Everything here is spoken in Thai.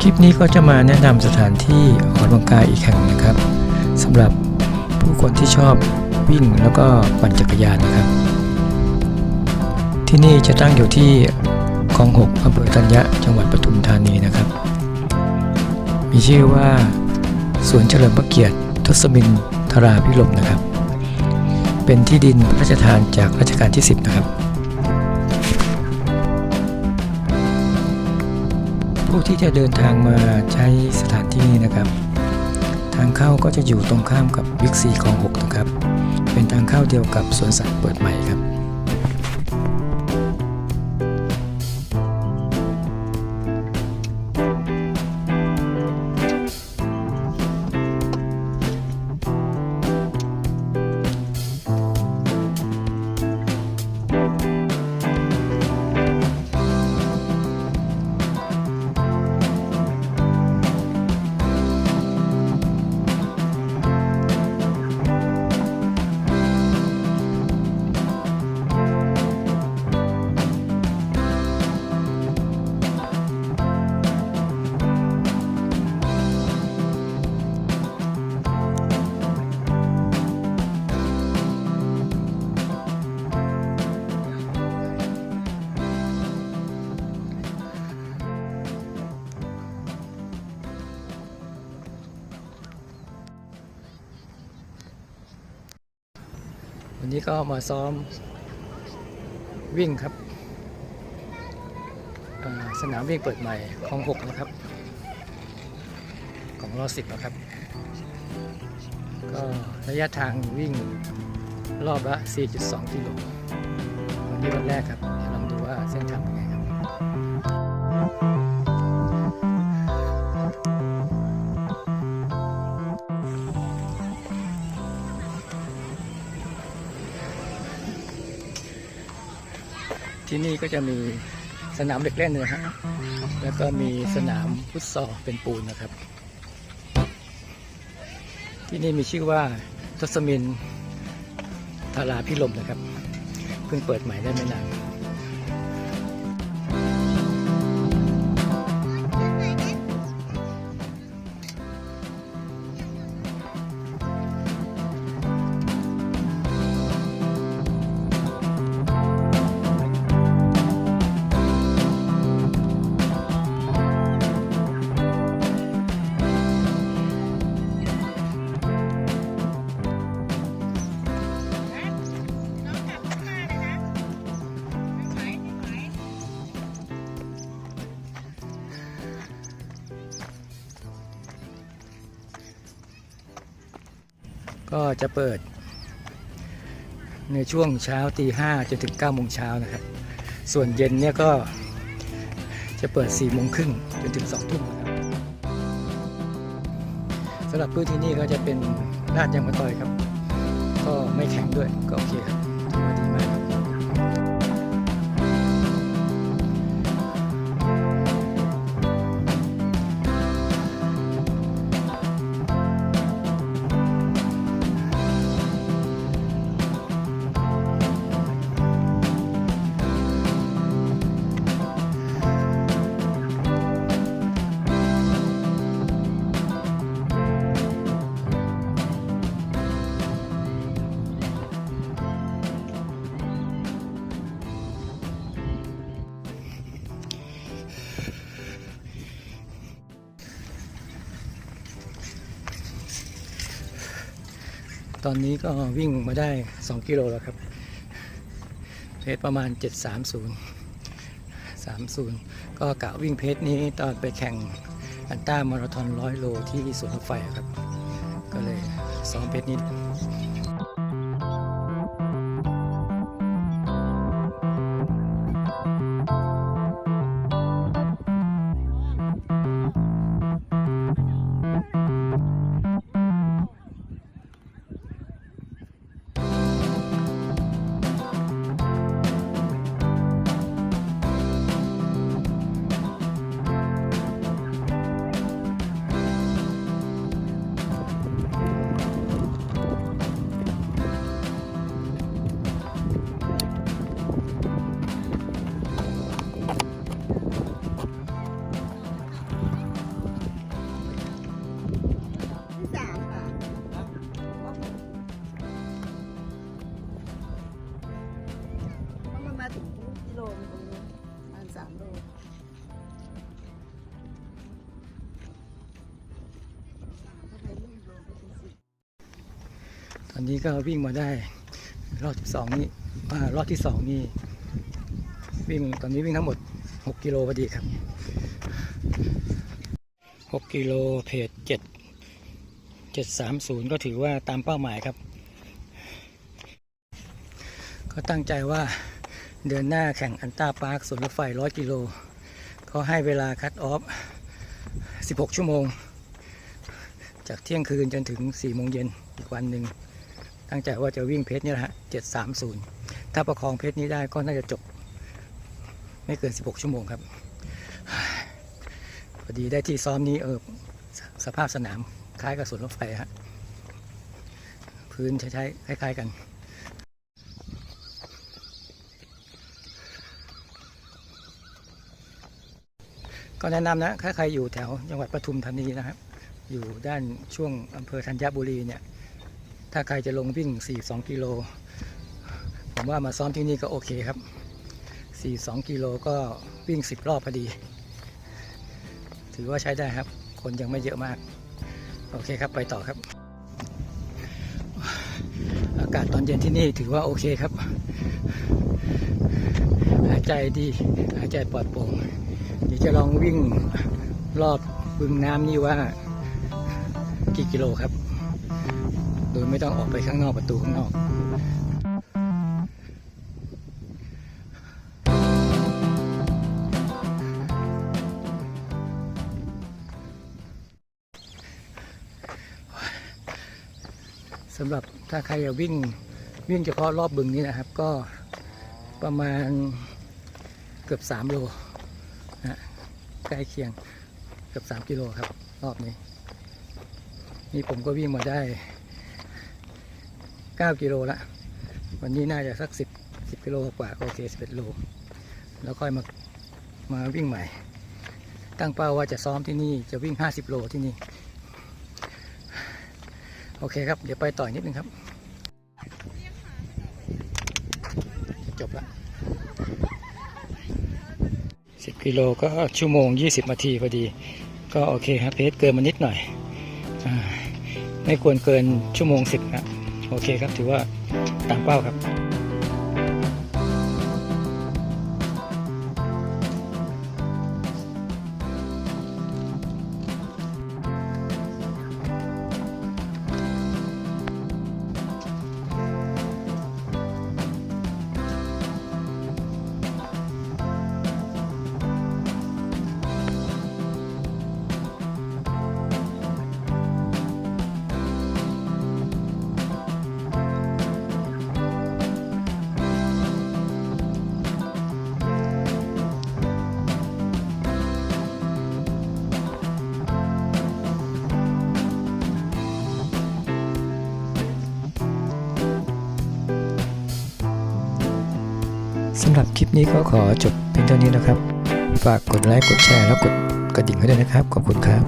คลิปนี้ก็จะมาแนะนำสถานที่ออกกำลังกายอีกแห่งนะครับสำหรับผู้คนที่ชอบวิ่งแล้วก็ปั่นจักรยานนะครับ ที่นี่จะตั้งอยู่ที่คลองหกอำเภอธัญญะจังหวัดปทุมธานีนะครับ มีชื่อว่าสวนเฉลิมพระเกียรติทศมินทราพิรมนะครับ เป็นที่ดินพระราชทานจากรัชกาลที่ 10 นะครับ ผู้ที่จะเดินทางมาใช้สถานที่นี้นะครับ ทางเข้าก็จะอยู่ตรงข้ามกับวิกซีคลองหกนะครับ เป็นทางเข้าเดียวกับสวนสัตว์เปิดใหม่ครับ นี้ก็มาซ้อมวิ่งครับ สนามวิ่งเปิดใหม่ของหกนะครับ ของรอสิบนะครับ ก็ระยะทางวิ่งรอบละ 4.2 กิโลวันนี้วันแรกครับลองดูว่าเส้นทางเป็นไง ที่นี่ก็จะมีสนามเด็กเล่นนะฮะแล้วก็มีสนามฟุตซอลเป็นปูนนะครับ ที่นี่มีชื่อว่าทศมินทาราพิลมนะครับ เพิ่งเปิดใหม่ได้ไม่นาน ก็จะเปิด ในช่วงเช้าตีห้าจนถึง9ก้าโมงเช้านะครับ ส่วนเย็นเนี่ยก็จะเปิด4ี่โมงครึ่งจนถึง2องทุ่มนะครับสำหรับพื้นที่นี่ก็จะเป็นลาดยางมะตอยครับ ก็ไม่แข็งด้วยก็โอเคครับ ตอนนี้ก็วิ่งมาได้ 2 กิโลแล้วครับเพจประมาณ 730 30 ก็กะวิ่งเพจนี้ตอนไปแข่งอันต้ามาราธอนร้อยโลที่สวนรถไฟครับ ก็เลยซ้อมเพจนี้ ตอนนี้ก็วิ่งมาได้ รอบที่สองนี่รอบที่สองนี่วิ่งตอนนี้วิ่งทั้งหมด 6 กิโลพอดีครับ 6 กิโลเพจ7 730 ก็ถือว่าตามเป้าหมายครับ ก็ตั้งใจว่าเดือนหน้าแข่งอันต้าปาร์คสวนรถไฟ 100 กิโลเขาให้เวลาคัดออฟ 16 ชั่วโมง จากเที่ยงคืนจนถึง 4 โมงเย็นอีกวันหนึ่ง ตั้งใจว่าจะวิ่งเพจนี่แหละฮะ730ถ้าประคองเพจนี้ได้ก็น่าจะจบ ไม่เกิน16ชั่วโมงครับพอดีได้ที่ซ้อมนี้เออสภาพสนามคล้ายกับสวนรถไฟฮะพื้นใช้คล้าย ๆกันก็แนะนำนะถ้าใครอยู่แถวจังหวัดปทุมธานีนะครับ อยู่ด้านช่วงอำเภอธัญบุรีเนี่ย ถ้าใครจะลงวิ่ง 42 กิโล ผมว่ามาซ้อมที่นี่ก็โอเคครับ 42 กิโลก็วิ่ง 10 รอบพอดี ถือว่าใช้ได้ครับ คนยังไม่เยอะมาก โอเคครับ ไปต่อครับ อากาศตอนเย็นที่นี่ถือว่าโอเคครับ หายใจดี หายใจปลอดโปร่งเดี๋ยวจะลองวิ่งรอบบึงน้ำนี่ว่ากี่กิโลครับ ยไม่ต้องออกไปข้างนอกประตูข้างนอกสำหรับถ้าใครจะวิ่งวิ่งเฉพาะรอบบึงนี้นะครับ ก็ประมาณเกือบ 3 โลนะใกล้เคียงเกือบ 3 กิโลครับ รอบนี้ นี่ผมก็วิ่งมาได้ 9กิโลละวันนี้น่าจะสัก10 10กิโลกว่าโอเค11โล แล้วค่อยมามาวิ่งใหม่ ตั้งเป้าว่าจะซ้อมที่นี่จะวิ่ง50โลที่นี่ โอเคครับ เดี๋ยวไปต่อยนิดนึงครับ จบละ10กิโลก็ชั่วโมง20นาทีพอดี ก็โอเคครับเพจเกินมานิดหน่อยอไม่ควรเกินชั่วโมง10นะ โอเคครับถือว่าตามเป้าครับำหรับคลิปนี้ก็ขอจบเพียงเท่านี้นะครับ ฝากกดไลค์กดแชร์แล้วกดกระดิ่งไว้ด้วยนะครับ ขอบคุณครับ